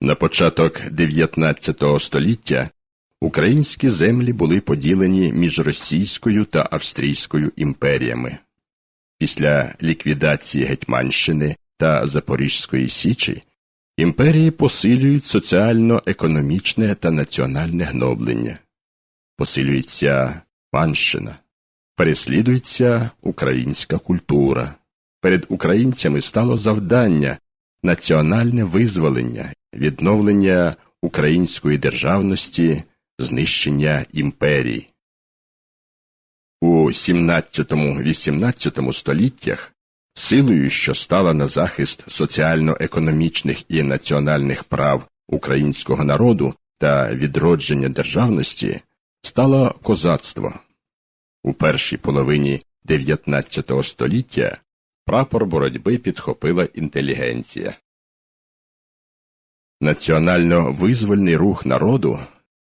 На початок 19 століття українські землі були поділені між Російською та Австрійською імперіями. Після ліквідації Гетьманщини та Запорізької Січі імперії посилюють соціально-економічне та національне гноблення, посилюється панщина, переслідується українська культура. Перед українцями стало завдання національне визволення, відновлення української державності, знищення імперії. У 17-18 століттях силою, що стала на захист соціально-економічних і національних прав українського народу та відродження державності, стало козацтво. У першій половині 19 століття прапор боротьби підхопила інтелігенція. Національно-визвольний рух народу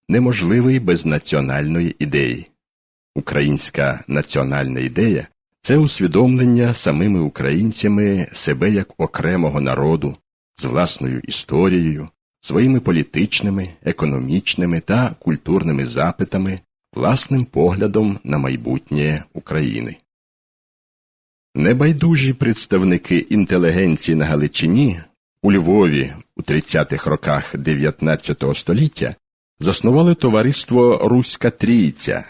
неможливий без національної ідеї. Українська національна ідея це усвідомлення самими українцями себе як окремого народу з власною історією, своїми політичними, економічними та культурними запитами, власним поглядом на майбутнє України. Небайдужі представники інтелігенції на Галичині у Львові у 30-х роках 19 століття заснували товариство Руська Трійця,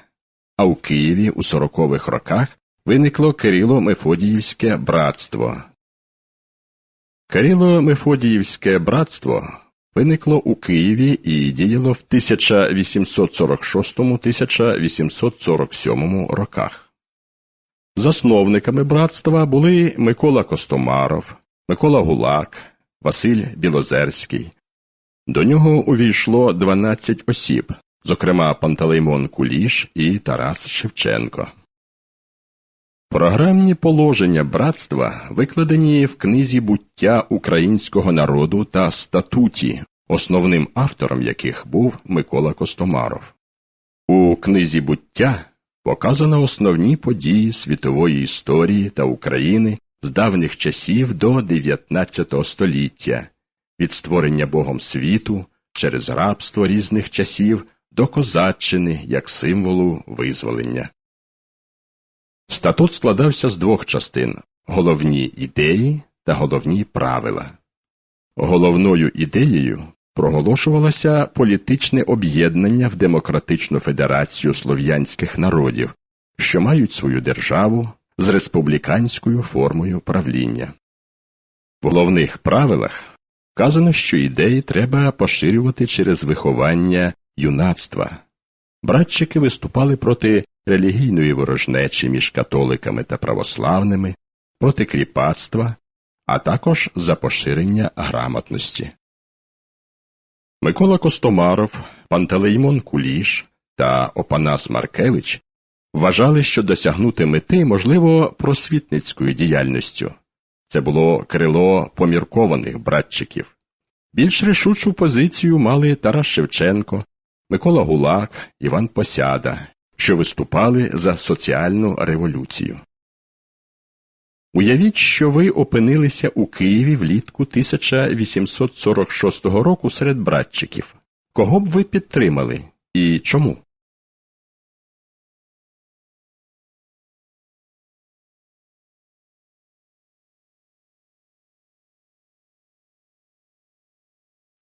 а у Києві у 40-х роках виникло Кирило-Мефодіївське братство. Кирило-Мефодіївське братство виникло у Києві і діяло в 1846-1847 роках. Засновниками братства були Микола Костомаров, Микола Гулак, Василь Білозерський. До нього увійшло 12 осіб, зокрема Пантелеймон Куліш і Тарас Шевченко. Програмні положення братства викладені в книзі буття українського народу та статуті, основним автором яких був Микола Костомаров. У книзі буття показано основні події світової історії та України з давніх часів до 19 століття, від створення Богом світу через рабство різних часів до козаччини як символу визволення. Статут складався з двох частин головні ідеї та головні правила. Головною ідеєю проголошувалося політичне об'єднання в Демократичну Федерацію слов'янських народів, що мають свою державу з республіканською формою правління. В головних правилах вказано, що ідеї треба поширювати через виховання юнацтва. Братчики виступали проти релігійної ворожнечі між католиками та православними, проти кріпацтва, а також за поширення грамотності. Микола Костомаров, Пантелеймон Куліш та Опанас Маркевич вважали, що досягнути мети можливо просвітницькою діяльністю. Це було крило поміркованих братчиків. Більш рішучу позицію мали Тарас Шевченко, Микола Гулак, Іван Посяда, що виступали за соціальну революцію. Уявіть, що ви опинилися у Києві влітку 1846 року серед братчиків. Кого б ви підтримали і чому?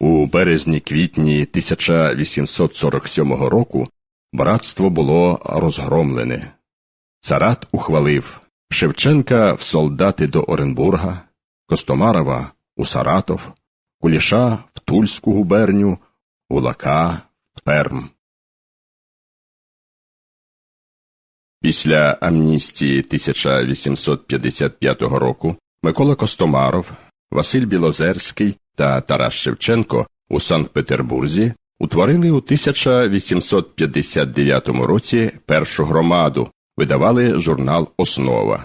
У березні-квітні 1847 року братство було розгромлене. Царат ухвалив Шевченка в солдати до Оренбурга, Костомарова у Саратов, Куліша в Тульську губерню, Гулака в Перм. Після амністії 1855 року Микола Костомаров, Василь Білозерський та Тарас Шевченко у Санкт-Петербурзі утворили у 1859 році першу громаду, видавали журнал Основа.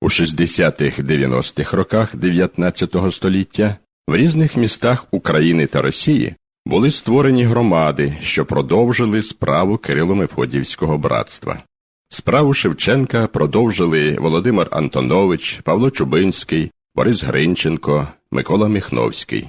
У 60-х-90-х роках 19 століття в різних містах України та Росії були створені громади, що продовжили справу Кирило-Мефодіївського братства. Справу Шевченка продовжили Володимир Антонович, Павло Чубинський, Борис Гринченко, Микола Міхновський.